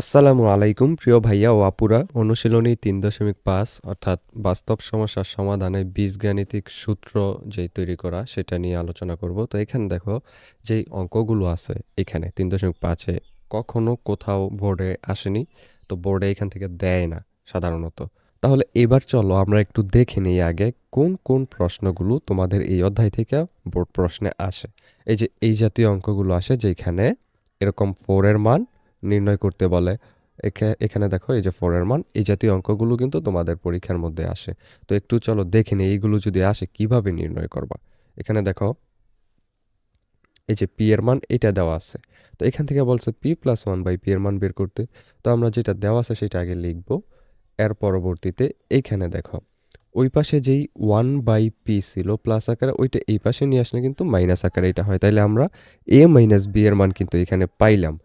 আসসালামু আলাইকুম, প্রিয় ভাইয়া ও আপুরা। অনুশীলনী তিন দশমিক পাঁচ, অর্থাৎ বাস্তব সমস্যার সমাধানে বীজগাণিতিক সূত্র যেই তৈরি করা, সেটা নিয়ে আলোচনা করব। তো এখানে দেখো, যেই অঙ্কগুলো আছে এখানে, তিন দশমিক পাঁচে কখনো কোথাও বোর্ডে আসেনি, তো বোর্ডে এখান থেকে দেয় না সাধারণত। তাহলে এবার চলো আমরা একটু দেখে নিই আগে কোন কোন প্রশ্নগুলো তোমাদের এই অধ্যায় থেকে বোর্ড প্রশ্নে আসে। এই যে এই জাতীয় অঙ্কগুলো আসে, যেখানে এরকম ফোরের মান নির্ণয় করতে বলে। এখা- এখানে দেখো এই যে ফোরের মান, এই জাতীয় অঙ্কগুলো কিন্তু তোমাদের পরীক্ষার মধ্যে আসে। তো একটু চলো দেখে নিই এইগুলো যদি আসে কীভাবে নির্ণয় করবা। এখানে দেখো, এই যে পি এর মান এটা দেওয়া আছে। তো এখান থেকে বলছে P plus one by P এর মান বের করতে। তো আমরা যেটা দেওয়া আছে সেটা আগে লিখব। এর পরবর্তীতে এইখানে দেখো, ওই পাশে যেই ওয়ান বাই পি ছিল প্লাস আকারে, ওইটা এই পাশে নিয়ে আসলে কিন্তু মাইনাস আকারে এটা হয়। তাইলে আমরা এ মাইনাস বি এর মান কিন্তু এখানে পাইলাম।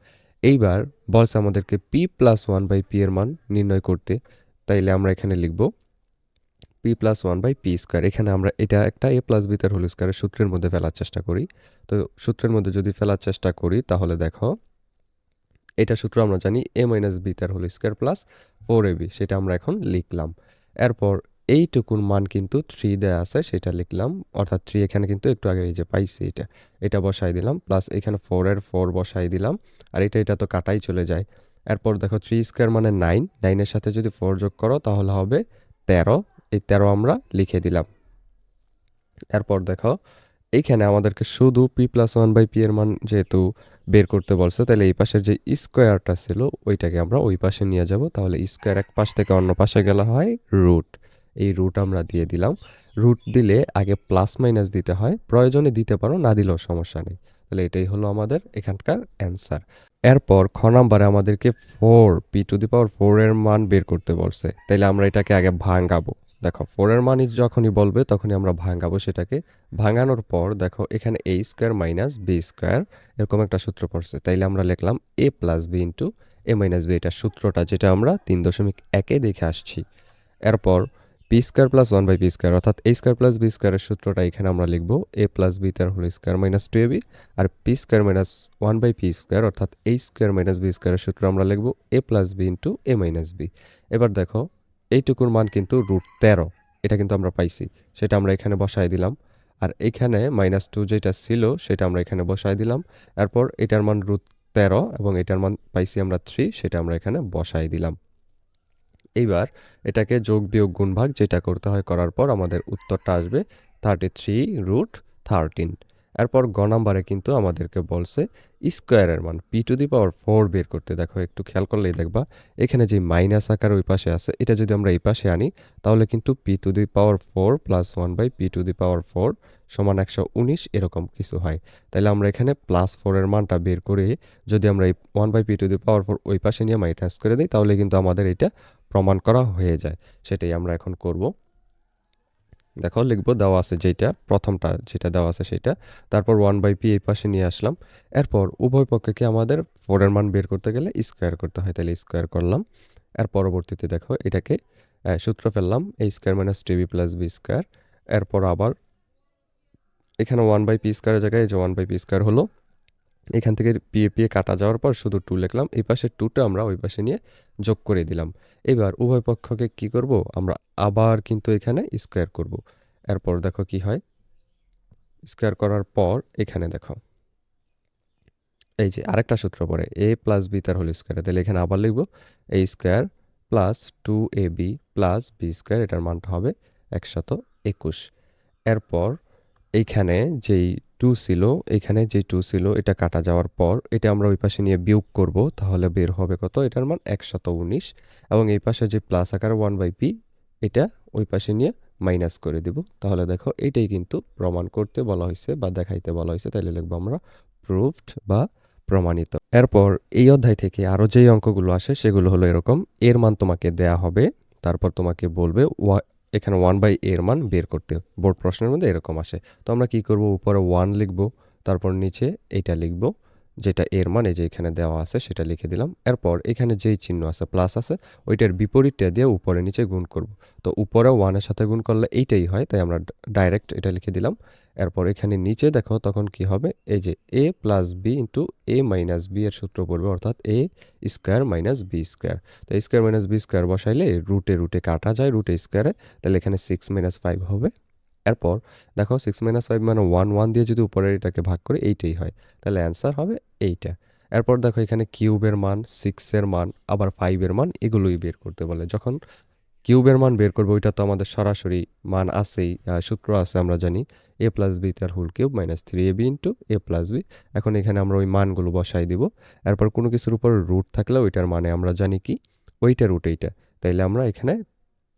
এইবার বলছে আমাদেরকে P plus one by P এর মান নির্ণয় করতে। তাইলে আমরা এখানে লিখব P plus one by P square এখানে আমরা এটা একটা এ প্লাস বি তার হোল স্কোয়ারের সূত্রের মধ্যে ফেলার চেষ্টা করি। তো সূত্রের মধ্যে যদি ফেলার চেষ্টা করি, তাহলে দেখো এটা সূত্র আমরা জানি এ মাইনাস বি তার whole square plus four A B সেটা আমরা এখন লিখলাম। এরপর এইটুকুর মান কিন্তু থ্রি দেয়া আছে, সেটা লিখলাম। অর্থাৎ থ্রি এখানে কিন্তু একটু আগে এই যে পাইছি এটা এটা বসাই দিলাম প্লাস এখানে ফোরের ফোর বসাই দিলাম, আর এটা এটা তো কাটাই চলে যায়। এরপর দেখো থ্রি স্কোয়ার মানে নাইন নাইনের সাথে যদি ফোর যোগ করো, তাহলে হবে তেরো। এই তেরো আমরা লিখে দিলাম। এরপর দেখো এইখানে আমাদেরকে শুধু P plus one by P এর মান যেহেতু বের করতে বলছে, তাহলে এই পাশের যে স্কোয়ারটা ছিল, ওইটাকে আমরা ওই পাশে নিয়ে যাব। তাহলে স্কোয়ার এক পাশ থেকে অন্য পাশে গেলে হয় রুট এই রুট আমরা দিয়ে দিলাম। রুট দিলে আগে প্লাস মাইনাস দিতে হয়। প্রয়োজনে দিতে পারো, না দিলেও সমস্যা নেই। তাহলে এটাই হলো আমাদের এখানকার অ্যান্সার এরপর খ নাম্বারে আমাদেরকে four P to the power four এর মান বের করতে বলছে। তাইলে আমরা এটাকে আগে ভাঙাবো দেখো ফোর এর মান যখনই বলবে, তখনই আমরা ভাঙাবো সেটাকে। ভাঙানোর পর দেখো, এখানে A square minus B square এরকম একটা সূত্র পড়ছে। তাইলে আমরা লিখলাম A plus B into A minus B এটা সূত্রটা যেটা আমরা তিন দশমিক একে দেখে আসছি। এরপর P square plus one by P square অর্থাৎ এ স্কোয়ার প্লাস বি স্কোয়ারের সূত্রটা এখানে আমরা লিখব এ প্লাস বি তার whole square minus two A B R P square minus one by P square অর্থাৎ এ স্কোয়ার মাইনাস বি স্কোয়ারের সূত্র আমরা লিখব A plus B into A minus B এবার দেখো, এইটুকুর মান কিন্তু রুট তেরো, এটা কিন্তু আমরা পাইছি, সেটা আমরা এখানে বসাই দিলাম। আর এখানে মাইনাস টু যেটা ছিল, সেটা আমরা এখানে বসাই দিলাম। এরপর এটার মান রুট তেরো এবং এটার মান পাইছি আমরা থ্রি সেটা আমরা এখানে বসাই দিলাম। এইবার এটাকে যোগ বিয়োগ গুণ ভাগ যেটা করতে হয় করার পর আমাদের উত্তরটা আসবে থার্টি থ্রি রুট থার্টিন এরপর গ নাম্বারে কিন্তু আমাদেরকে বলছে স্কোয়ারের মান P to the power four বের করতে। দেখো, একটু খেয়াল করলেই দেখবা, এখানে যে মাইনাস আকার ওই পাশে আছে, এটা যদি আমরা এই পাশে আনি, তাহলে কিন্তু P to the power four plus one by P to the power four সমান একশো উনিশ এরকম কিছু হয়। তাহলে আমরা এখানে প্লাস ফোরের মানটা বের করে যদি আমরা এই one by P to the power four ওই পাশে নিয়ে মাইনাস করে দিই, তাহলে কিন্তু আমাদের এটা প্রমাণ করা হয়ে যায়। সেটাই আমরা এখন করব। দেখো, লিখব দেওয়া আছে যেটা প্রথমটা যেটা দেওয়া আছে সেটা তারপর ওয়ান বাই পি এই পাশে নিয়ে আসলাম। এরপর উভয় পক্ষকে আমাদের ফোরের মান বের করতে গেলে স্কোয়ার করতে হয়। তাহলে স্কোয়ার করলাম। এর পরবর্তীতে দেখো, এটাকে সূত্র ফেললাম। A square minus TV plus B square এরপর আবার এখানে ওয়ান বাই পি স্কোয়ারের জায়গায় যে ওয়ান বাই পি স্কোয়ার হলো। এখান থেকে পিএ পিএ কাটা যাওয়ার পর শুধু টু লিখলাম, এই পাশে টুটা আমরা ওই পাশে নিয়ে যোগ করে দিলাম। এবার উভয় পক্ষকে কি করব? আমরা আবার কিন্তু এখানে স্কোয়ার করব। এরপর দেখো কি হয়? স্কোয়ার করার পর এখানে দেখো। এই যে আরেকটা সূত্র পড়ে এ প্লাস বি তার হোল স্কোয়ার তাহলে এখানে আবার লিখব A square plus two A B plus B square এটার মানটা হবে একশত একুশ। এরপর এইখানে যেই টু ছিল, এখানে যে টু ছিল, এটা কাটা যাওয়ার পর এটা আমরা ওই পাশে নিয়ে বিয়োগ করব, তাহলে বের হবে কত? এটার মান একশত উনিশ। এবং এই পাশে যে প্লাস আকার ওয়ান বাই পি এটা ওই পাশে নিয়ে মাইনাস করে দিব। তাহলে দেখো, এটাই কিন্তু প্রমাণ করতে বলা হয়েছে বা দেখাইতে বলা হয়েছে। তাইলে লিখব আমরা প্রুভড বা প্রমাণিত। এরপর এই অধ্যায় থেকে আরও যেই অঙ্কগুলো আসে, সেগুলো হলো এরকম। এর মান তোমাকে দেয়া হবে, তারপর তোমাকে বলবে এখানে ওয়ান বাই এর মান বের করতে বোর্ড প্রশ্নের মধ্যে এরকম আসে। তো আমরা কি করব? উপরে ওয়ান লিখব, তারপর নিচে এইটা লিখব। যেটা এর মানে যে এখানে দেওয়া আছে সেটা লিখে দিলাম। এরপর এখানে যেই চিহ্ন আছে প্লাস আছে, ওইটার বিপরীতটা দিয়ে উপরে নিচে গুণ করব। তো উপরে ওয়ানের সাথে গুণ করলে এইটাই হয়, তাই আমরা ডাইরেক্ট এটা লিখে দিলাম। এরপর এখানে নিচে দেখো তখন কি হবে? এই যে A plus B into A minus B এর সূত্র পড়বে, অর্থাৎ A square minus B square তো স্কোয়ার মাইনাস বি স্কোয়ার বসাইলে রুটে রুটে কাটা যায় রুটে স্কোয়ারে তাহলে এখানে সিক্স মাইনাস ফাইভ হবে। এরপর দেখো সিক্স মাইনাস ফাইভ মানে ওয়ান ওয়ান দিয়ে যদি উপরের এটাকে ভাগ করে, এইটাই হয়। তাহলে অ্যান্সার হবে এইটা। এরপর দেখো এখানে কিউবের মান সিক্সের মান, আবার ফাইভের মান, এগুলোই বের করতে বলে। যখন কিউবের মান বের করব, ওইটা তো আমাদের সরাসরি মান আছেই সূত্র আছে আমরা জানি। এ প্লাস বি তার whole cube minus three A B into A plus B এখন এখানে আমরা ওই মানগুলো বসাই দিব। এরপর কোনো কিছুর উপর রুট থাকলে ওইটার মানে আমরা জানি কি? ওইটা রুট এইটা। তাইলে আমরা এখানে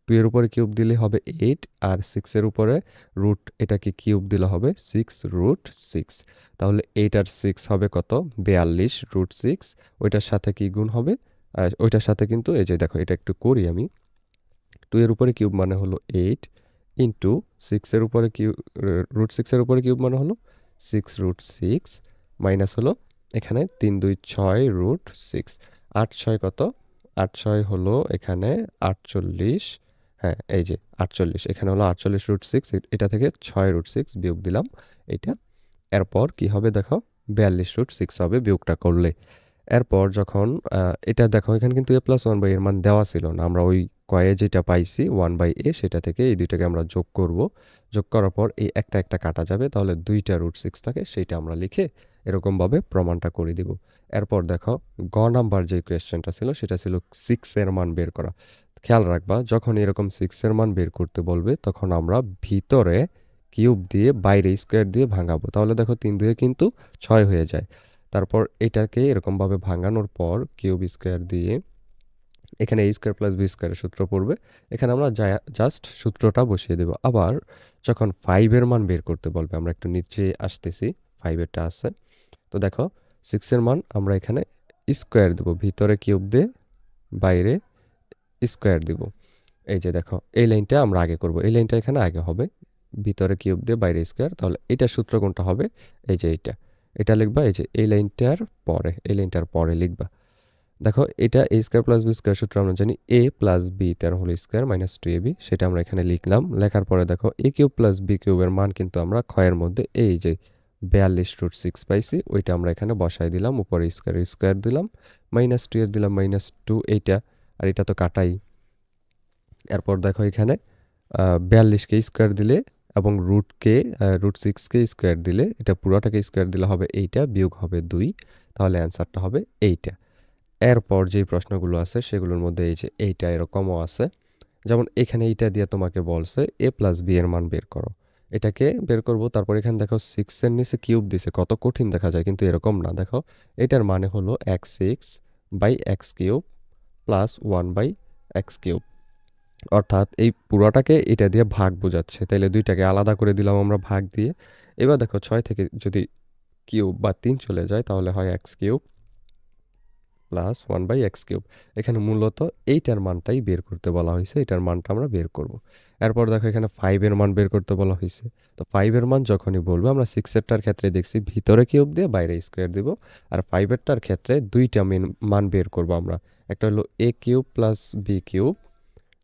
টু এর উপরে কিউব দিলে হবে এইট আর সিক্সের উপরে রুট এটাকে কিউব দিলে হবে সিক্স রুট সিক্স তাহলে এইট আর সিক্স হবে কত? বেয়াল্লিশ রুট সিক্স ওইটার সাথে কি গুণ হবে? ওইটার সাথে কিন্তু এই যে দেখো, এটা একটু করি আমি। টু এর উপরে কিউব মানে হলো এইট ইন্টু সিক্সের উপরে কিউব রুট সিক্সের উপরে কিউব মানে হলো সিক্স রুট সিক্স মাইনাস হলো এখানে তিন, দুই, ছয় রুট সিক্স আট, ছয় কত? আট, ছয় হলো এখানে আটচল্লিশ। হ্যাঁ এই যে আটচল্লিশ, এখানে হলো আটচল্লিশ রুট সিক্স এটা থেকে ছয় রুট সিক্স বিয়োগ দিলাম, এটা। এরপর কি হবে দেখো? বিয়াল্লিশ রুট সিক্স হবে বিয়োগটা করলে। এরপর যখন এটা দেখো, এখানে কিন্তু এ প্লাস ওয়ান বাই এর মান দেওয়া ছিল না, আমরা ওই কয়ে যেটা পাইছি ওয়ান বাই এ সেটা থেকে এই দুইটাকে আমরা যোগ করব। যোগ করার পর এই একটা একটা কাটা যাবে, তাহলে দুইটা রুট সিক্স থাকে সেইটা আমরা লিখে এরকমভাবে প্রমাণটা করে দিব। এরপর দেখো, গ নাম্বার যে কোয়েশ্চেনটা ছিল, সেটা ছিল সিক্সের মান বের করা। খেয়াল রাখবা, যখন এরকম সিক্সের মান বের করতে বলবে, তখন আমরা ভিতরে কিউব দিয়ে বাইরে স্কোয়ার দিয়ে ভাঙাবো। তাহলে দেখো তিন দুয়ে কিন্তু ছয় হয়ে যায়। তারপর এটাকে এরকমভাবে ভাঙানোর পর কিউব স্কোয়ার দিয়ে, এখানে এই স্কোয়ার প্লাস বি স্কোয়ারের সূত্র পড়বে। এখানে আমরা জাস্ট সূত্রটা বসিয়ে দেব। আবার যখন ফাইভের মান বের করতে বলবে, আমরা একটু নিচে আসতেছি ফাইভেরটা আছে। তো দেখো সিক্সের মান আমরা এখানে স্কোয়ার দেব, ভিতরে কিউব দিয়ে, বাইরে স্কোয়ার দিব। এই যে দেখো, এই লাইনটা আমরা আগে করব। এই লাইনটা এখানে আগে হবে। ভিতরে কিউব দিয়ে বাইরে স্কোয়ার তাহলে এটা সূত্র কোনটা হবে? এই যে এইটা। এটা লিখবা, এই যে এই লাইনটার পরে, এই লাইনটার পরে লিখবা। দেখো, এটা A square plus B square সূত্র আমরা জানি এ প্লাস বি তার whole square minus two A B সেটা আমরা এখানে লিখলাম। লেখার পরে দেখো এ কিউব প্লাস বি কিউবের মান কিন্তু আমরা ক্ষয়ের মধ্যে, এই যে বিয়াল্লিশ রুট সিক্স পাইছি, ওইটা আমরা এখানে বসাই দিলাম, উপরে স্কোয়ার স্কোয়ার দিলাম মাইনাস টু এর দিলাম মাইনাস টু এইটা। আর এটা তো কাটাই। এরপর দেখো এখানে বিয়াল্লিশকে স্কোয়ার দিলে এবং রুটকে রুট সিক্সকে স্কোয়ার দিলে, এটা পুরোটাকে স্কোয়ার দিলে হবে এইটা, বিয়োগ হবে দুই, তাহলে অ্যান্সারটা হবে এইটা। এরপর যেই প্রশ্নগুলো আছে, সেগুলোর মধ্যে এই যে এইটা এরকমও আছে। যেমন এখানে এইটা দিয়ে তোমাকে বলছে এ প্লাস বি এর মান বের করো। এটাকে বের করব, তারপর এখানে দেখো সিক্সের নিচে কিউব দিছে, কত কঠিন দেখা যায়, কিন্তু এরকম না। দেখো, এটার মানে হলো X six by X cube plus one by X cube অর্থাৎ এই পুরোটাকে এটা দিয়ে ভাগ বোঝাচ্ছে। তাইলে দুইটাকে আলাদা করে দিলাম আমরা ভাগ দিয়ে। এবার দেখো ছয় থেকে যদি কিউব বা তিন চলে যায়, তাহলে হয় X cube plus one by X cube এখানে মূলত এইটার মানটাই বের করতে বলা হয়েছে, এটার মানটা আমরা বের করব। এরপর দেখো এখানে ফাইভের মান বের করতে বলা হয়েছে। তো ফাইভের মান যখনই বলব, আমরা সিক্সেরটার ক্ষেত্রে দেখছি ভিতরে কিউব দিয়ে বাইরে স্কোয়ার দিব। আর ফাইভেরটার ক্ষেত্রে দুইটা মেন মান বের করব আমরা। একটা হলো A cube plus B cube,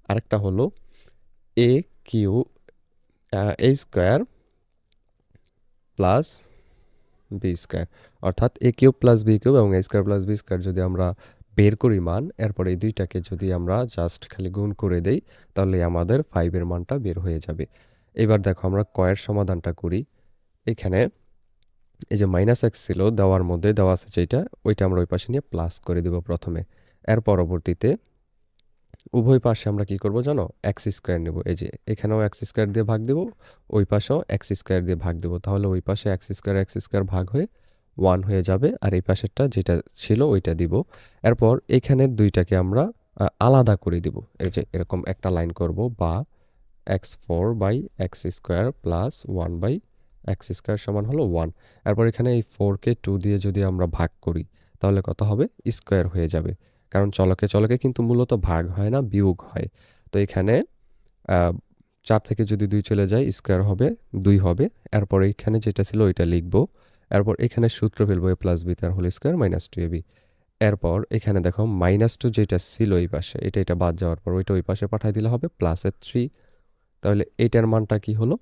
আরেকটা হলো A Q A square plus B square অর্থাৎ A cube plus B cube এবং A square plus B square যদি আমরা বের করি মান, এরপর এই দুইটাকে যদি আমরা জাস্ট খালি গুণ করে দেই, তাহলে আমাদের ফাইভের মানটা বের হয়ে যাবে। এবার দেখো আমরা কয়ের সমাধানটা করি। এখানে এই যে মাইনাস এক্স ছিল, দেওয়ার মধ্যে দেওয়া আছে যেটা ওইটা আমরা ওই পাশে নিয়ে প্লাস করে দেব প্রথমে। এর পরবর্তীতে উভয় পাশে আমরা কি করব জানো? এক্স স্কোয়ার নেব। এই যে এখানেও এক্স স্কোয়ার দিয়ে ভাগ দেব, ওই পাশেও এক্স স্কোয়ার দিয়ে ভাগ দেব। তাহলে ওই পাশে এক্স স্কোয়ার এক্স স্কোয়ার ভাগ হয়ে ওয়ান হয়ে যাবে আর এই পাশেরটা যেটা ছিল ওইটা দিব। এরপর এখানের দুইটাকে আমরা আলাদা করে দিব। এই যে এরকম একটা লাইন করব, বা X four by X square plus one by X square সমান হলো ওয়ান এরপর এখানে এই ফোরকে টু দিয়ে যদি আমরা ভাগ করি, তাহলে কত হবে? স্কোয়ার হয়ে যাবে। কারণ চলকে চলকে কিন্তু মূলত ভাগ হয় না, বিয়োগ হয়। তো এখানে চার থেকে যদি দুই চলে যায় স্কোয়ার হবে, দুই হবে। এরপর এখানে যেটা ছিল, ওইটা লিখব। এরপর এখানে সূত্র ফেলব এ প্লাস বি তার whole square minus two A B এরপর এখানে দেখো মাইনাস টু যেটা ছিল ওই পাশে, এটা এটা বাদ যাওয়ার পর ওইটা ওই পাশে পাঠিয়ে দিলে হবে প্লাসের থ্রি তাহলে এইটার মানটা কি হলো?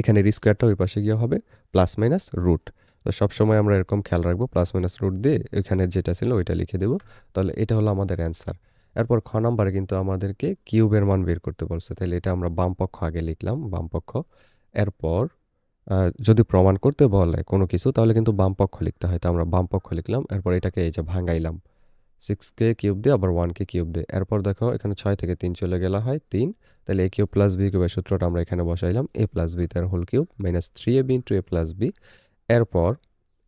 এখানের স্কোয়ারটা ওই পাশে গিয়ে হবে প্লাস মাইনাস রুট তো সবসময় আমরা এরকম খেয়াল রাখব প্লাস মাইনাস রুট দিয়ে এখানে যেটা ছিল ওইটা লিখে দেবো। তাহলে এটা হলো আমাদের অ্যান্সার এরপর খ নাম্বারে কিন্তু আমাদেরকে কিউবের মান বের করতে বলছে। তাহলে এটা আমরা বাম পক্ষ আগে লিখলাম, বাম পক্ষ। এরপর যদি প্রমাণ করতে বলে কোনো কিছু, তাহলে কিন্তু বাম পক্ষ লিখতে হয়। তো আমরা বাম পক্ষ লিখলাম, এরপর এটাকে এই যে ভাঙাইলাম। সিক্স কে কিউব দিয়ে, আবার ওয়ান কে কিউব দিয়ে। এরপর দেখো, এখানে ছয় থেকে তিন চলে গেলে হয় তিন। তাহলে এ কিউব প্লাস বি কিউবের সূত্রটা আমরা এখানে বসাইলাম। এ প্লাস বি তার whole cube minus three A B into A plus B এরপর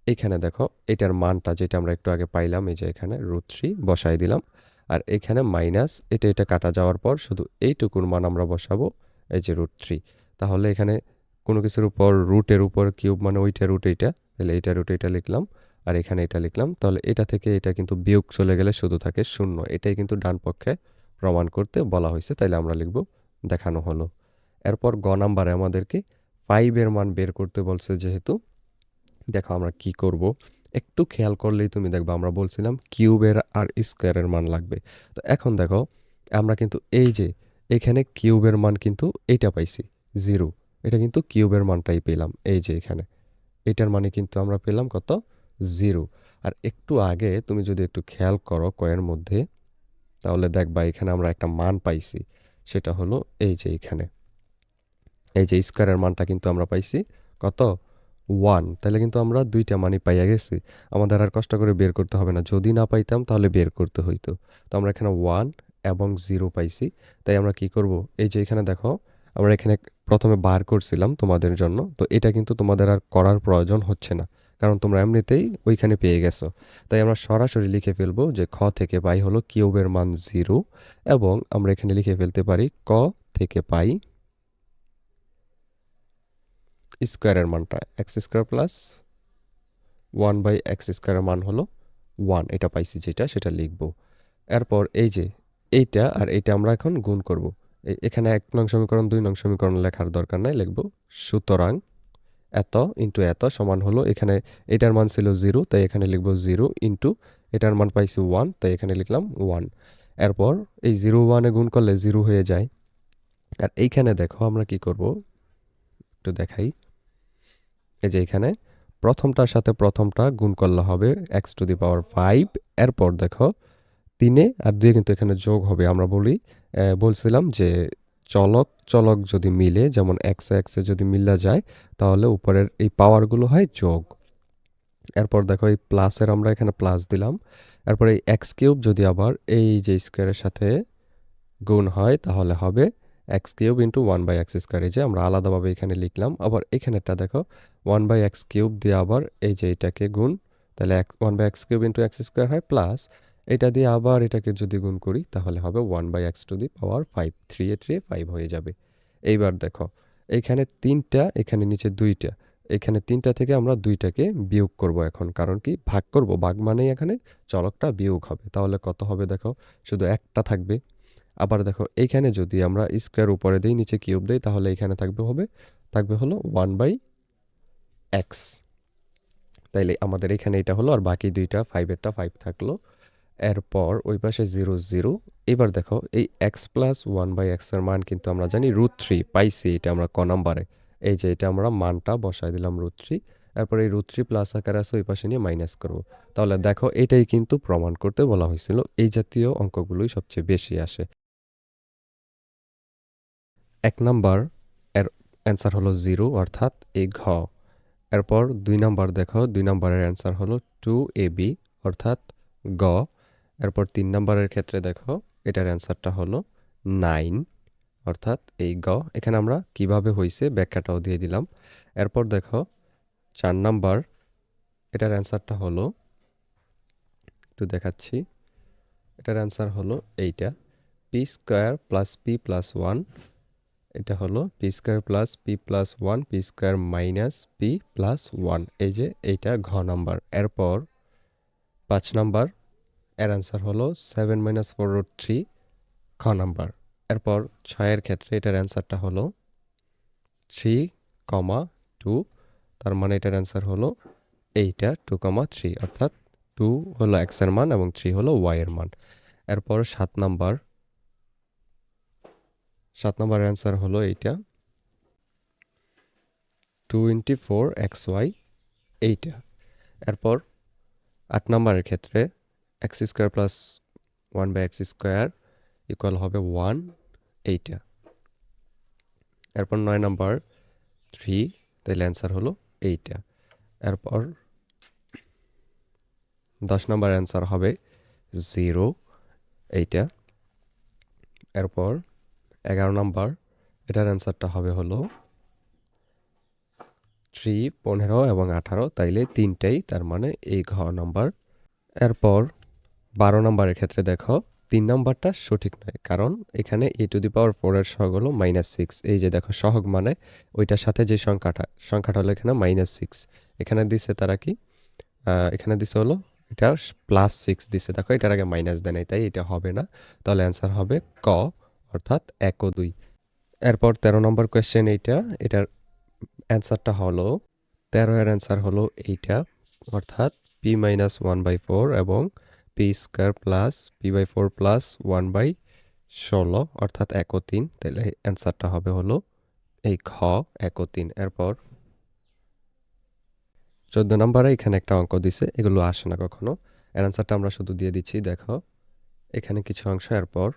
এখানে দেখো, এটার মানটা যেটা আমরা একটু আগে পাইলাম, এই যে এখানে রুট থ্রি বসাই দিলাম। আর এখানে মাইনাস এটা এটা কাটা যাওয়ার পর শুধু এইটুকুর মান আমরা বসাবো, এই যে রুট থ্রি তাহলে এখানে কোনো কিছুর উপর রুটের উপর কিউব মানে ওইটা রুট এইটা, তাহলে এইটা রুট এইটা লিখলাম। আর এখানে এটা লিখলাম, তাহলে এটা থেকে এটা কিন্তু বিয়োগ চলে গেলে শুধু থাকে শূন্য। এটাই কিন্তু ডান পক্ষে প্রমাণ করতে বলা হয়েছে, তাইলে আমরা লিখব দেখানো হলো। এরপর গ নাম্বারে আমাদেরকে ফাইভের মান বের করতে বলছে যেহেতু দেখো আমরা কি করব? একটু খেয়াল করলেই তুমি দেখবে আমরা বলছিলাম কিউবের আর স্কোয়ারের মান লাগবে। তো এখন দেখো, আমরা কিন্তু এই যে এখানে কিউবের মান কিন্তু এইটা পাইছি, জিরো। এটা কিন্তু কিউবের মানটাই পেলাম, এই যে এখানে। এটার মানে কিন্তু আমরা পেলাম কত? জিরো। আর একটু আগে তুমি যদি একটু খেয়াল করো কয়ের মধ্যে, তাহলে দেখবা এখানে আমরা একটা মান পাইছি, সেটা হলো এই যে এখানে। এই যে স্কোয়ারের মানটা কিন্তু আমরা পাইছি কত? ওয়ান তাহলে কিন্তু আমরা দুইটা মানি পাইয়া গেছি। আমাদের আর কষ্ট করে বের করতে হবে না। যদি না পাইতাম, তাহলে বের করতে হইতো। তো আমরা এখানে ওয়ান এবং জিরো পাইছি। তাই আমরা কি করব? এই যে এখানে দেখো, আমরা এখানে প্রথমে বার করছিলাম তোমাদের জন্য। তো এটা কিন্তু তোমাদের আর করার প্রয়োজন হচ্ছে না। কারণ তোমরা এমনিতেই ওইখানে পেয়ে গেছো। তাই আমরা সরাসরি লিখে ফেলব যে খ থেকে পাই হলো কিউবের মান জিরো এবং আমরা এখানে লিখে ফেলতে পারি ক থেকে পাই স্কোয়ারের মানটা, X square plus one by X স্কোয়ারের মান হলো ওয়ান। এটা পাইছি যেটা, সেটা লিখব। এরপর এই যে এইটা আর এইটা আমরা এখন গুণ করব। এখানে এক নং সমীকরণ, দুই নং সমীকরণ লেখার দরকার নাই, লিখব। সুতরাং এত ইন্টু এত সমান হলো, এখানে এটার মান ছিল জিরো, তাই এখানে লিখব জিরো ইন্টু, এটার মান পাইছি ওয়ান, তাই এখানে লিখলাম ওয়ান। এরপর এই জিরো ওয়ানে গুণ করলে জিরো হয়ে যায়। আর এইখানে দেখো আমরা কি করব, একটু দেখাই। এই যে এখানে, প্রথমটার সাথে প্রথমটা গুণ করলে হবে x to the power five এরপর দেখো তিনে আর দুয়ে কিন্তু এখানে যোগ হবে। আমরা বলি বলছিলাম যে চলক চলক যদি মিলে, যেমন এক্স এক্সে যদি মিলা যায়, তাহলে উপরের এই পাওয়ারগুলো হয় যোগ। এরপর দেখো এই প্লাসের আমরা এখানে প্লাস দিলাম। এরপর এই এক্স কিউব যদি আবার এই যে স্কোয়ারের সাথে গুণ হয়, তাহলে হবে x cube into one by x square এই যে আমরা আলাদাভাবে এখানে লিখলাম, আবার এখানেরটা দেখো ওয়ান বাই এক্স কিউব দিয়ে আবার এই যে এটাকে গুণ, তাহলে এক one by x cube into x square হয় প্লাস এটা দিয়ে আবার এটাকে যদি গুণ করি, তাহলে হবে one by x to the power five three A three five হয়ে যাবে। এইবার দেখো এইখানে তিনটা, এখানে নিচে দুইটা, এখানে তিনটা থেকে আমরা দুইটাকে বিয়োগ করব এখন, কারণ কি? ভাগ করব, ভাগ মানেই এখানে চলকটা বিয়োগ হবে, তাহলে কত হবে দেখো? শুধু একটা থাকবে আবার দেখো, এইখানে যদি আমরা স্কোয়ার উপরে দিই, নিচে কিউব দিই, তাহলে এখানে থাকবে হবে, থাকবে হলো ওয়ান বাই এক্স তাইলে আমাদের এখানে এটা হলো, আর বাকি দুইটা ফাইভেরটা ফাইভ থাকল। এরপর ওই পাশে জিরো জিরো এবার দেখো, এই এক্স প্লাস ওয়ান বাই এক্সের মান কিন্তু আমরা জানি রুট থ্রি পাইছি এটা আমরা ক নাম্বারে এই যে এটা আমরা মানটা বসাই দিলাম রুট থ্রি এরপর এই রুট থ্রি প্লাস আকার আছে, ওই পাশে নিয়ে মাইনাস করব। তাহলে দেখো, এটাই কিন্তু প্রমাণ করতে বলা হয়েছিল, এই জাতীয় অঙ্কগুলোই সবচেয়ে বেশি আসে। এক নাম্বার, এর অ্যান্সার হলো জিরো অর্থাৎ এ ঘ। এরপর দুই নাম্বার দেখো, দুই নাম্বারের অ্যান্সার হলো টু এ বি অর্থাৎ গ। এরপর তিন নাম্বারের ক্ষেত্রে দেখো, এটার অ্যান্সারটা হলো নাইন অর্থাৎ এই গ। এখানে আমরা কীভাবে হয়েছে ব্যাখ্যাটাও দিয়ে দিলাম। এরপর দেখো, চার নাম্বার, এটার অ্যান্সারটা হলো, একটু দেখাচ্ছি, এটার অ্যান্সার হলো এইটা p square plus p plus one এটা হলো p square plus p plus one p square minus p plus one এই যে এইটা ঘ নাম্বার এরপর পাঁচ নাম্বার এর অ্যান্সার হলো seven minus four root three খ নাম্বার এরপর ছয়ের ক্ষেত্রে এটার অ্যান্সারটা হলো থ্রি কমা টু তার মানে এটার অ্যান্সার হলো এইটা টু কমা থ্রি অর্থাৎ টু হলো এক্সের মান এবং থ্রি হলো ওয়াই এর মান। এরপর সাত নাম্বার সাত নাম্বার অ্যান্সার হলো এইটা। Two into four x y এইটা। এরপর আট নাম্বারের ক্ষেত্রে x square plus one by x square equal হবে ওয়ান এইটা। এরপর নয় নাম্বার থ্রি তাহলে অ্যান্সার হলো এইটা। এরপর দশ নম্বর অ্যান্সার হবে জিরো এইটা। এরপর এগারো নাম্বার। এটার অ্যান্সারটা হবে হলো থ্রি পনেরো এবং আঠারো। তাইলে তিনটাই তার মানে এই ঘ নম্বর। এরপর বারো নাম্বারের ক্ষেত্রে দেখো, তিন নাম্বারটা সঠিক নয়, কারণ এখানে এ টু দি পাওয়ার ফোরের সহগ হলো মাইনাস সিক্স এই যে দেখো, সহগ মানে ওইটার সাথে যে সংখ্যাটা সংখ্যাটা হলো এখানে মাইনাস সিক্স এখানে দিছে তারা কি? এখানে দিছে হলো এটা প্লাস সিক্স দিছে। দেখো, এটার আগে মাইনাস দেয় নাই, তাই এটা হবে না। তাহলে অ্যান্সার হবে ক। অর্থাৎ এক ও দুই। এরপর তেরো নম্বর কোয়েশ্চেন এইটা, এটার অ্যান্সারটা হলো, তেরো এর অ্যান্সার হলো এইটা, অর্থাৎ p minus one by four এবং p square plus p by four plus one by ষোলো, অর্থাৎ এক ও তিন। তাহলে অ্যান্সারটা হবে হলো এই খ, এক ও তিন। এরপর চোদ্দ নম্বরে এখানে একটা অঙ্ক দিছে, এগুলো আসে না কখনো। অ্যান্সারটা আমরা শুধু দিয়ে দিচ্ছি, দেখো। এখানে কিছু অংশ, এরপর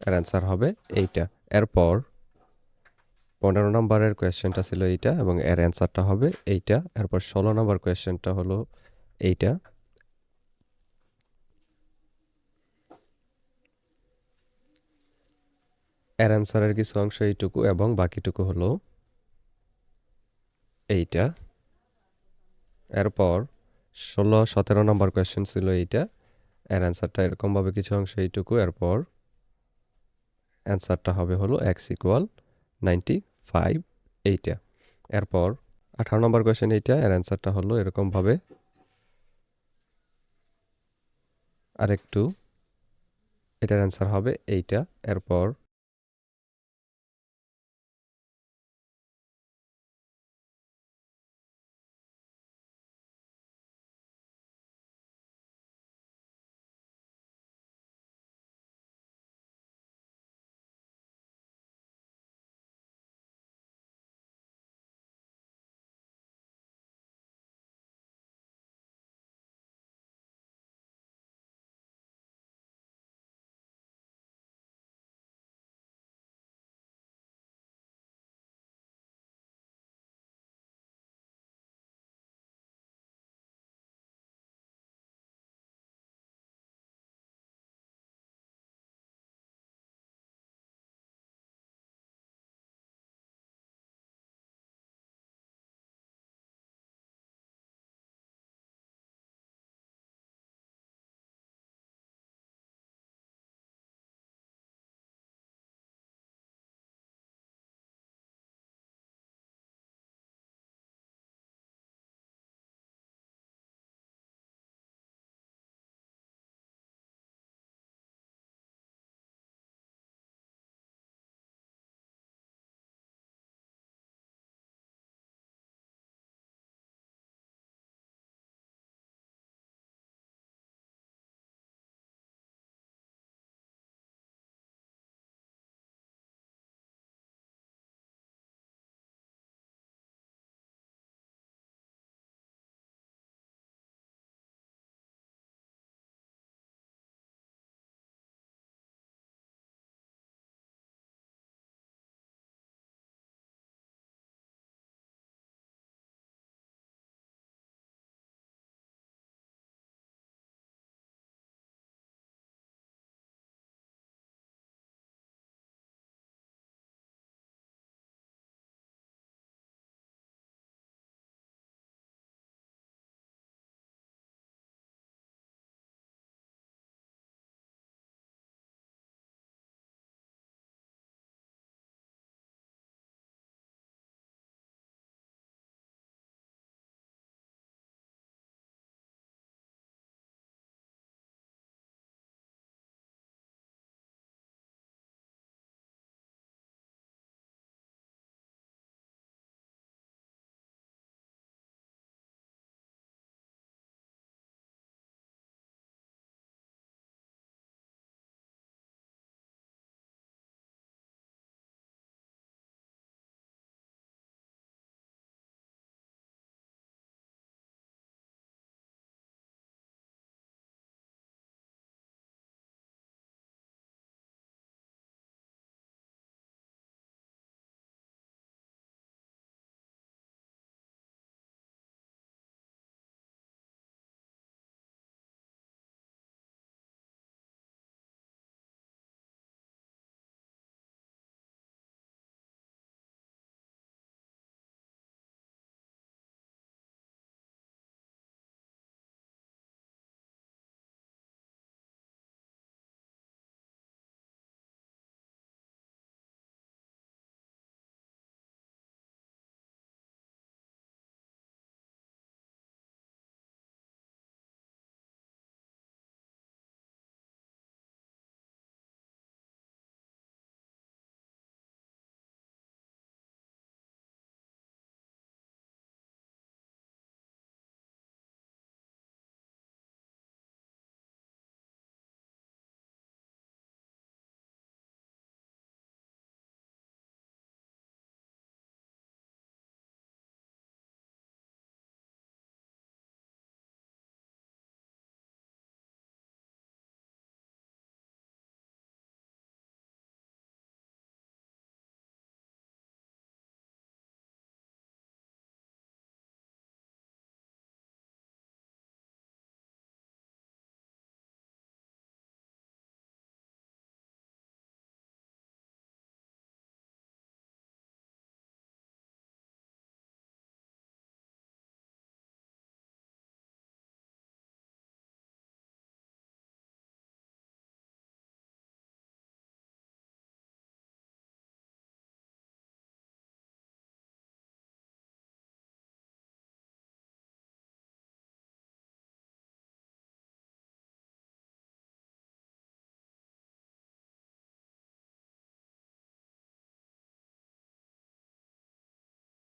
এর অ্যান্সার হবে এইটা। এরপর পনেরো নম্বরের কোয়েশ্চেনটা ছিল এইটা এবং এর অ্যান্সারটা হবে এইটা। এরপর ষোলো নম্বর কোয়েশ্চেনটা হলো এইটা। এর অ্যান্সারের কিছু অংশ এইটুকু এবং বাকিটুকু হলো এইটা। এরপর ষোলো, সতেরো নম্বর কোয়েশ্চেন ছিল এইটা। এর অ্যান্সারটা এরকমভাবে কিছু অংশ এইটুকু। এরপর অ্যান্সারটা হবে হলো এক্স ইকুয়াল নাইনটি ফাইভ এইটা এরপর আঠারো নম্বর কোয়েশ্চেন এইটা, এর অ্যান্সারটা হলো এরকমভাবে। আরেকটু, এটার অ্যান্সার হবে এইটা এরপর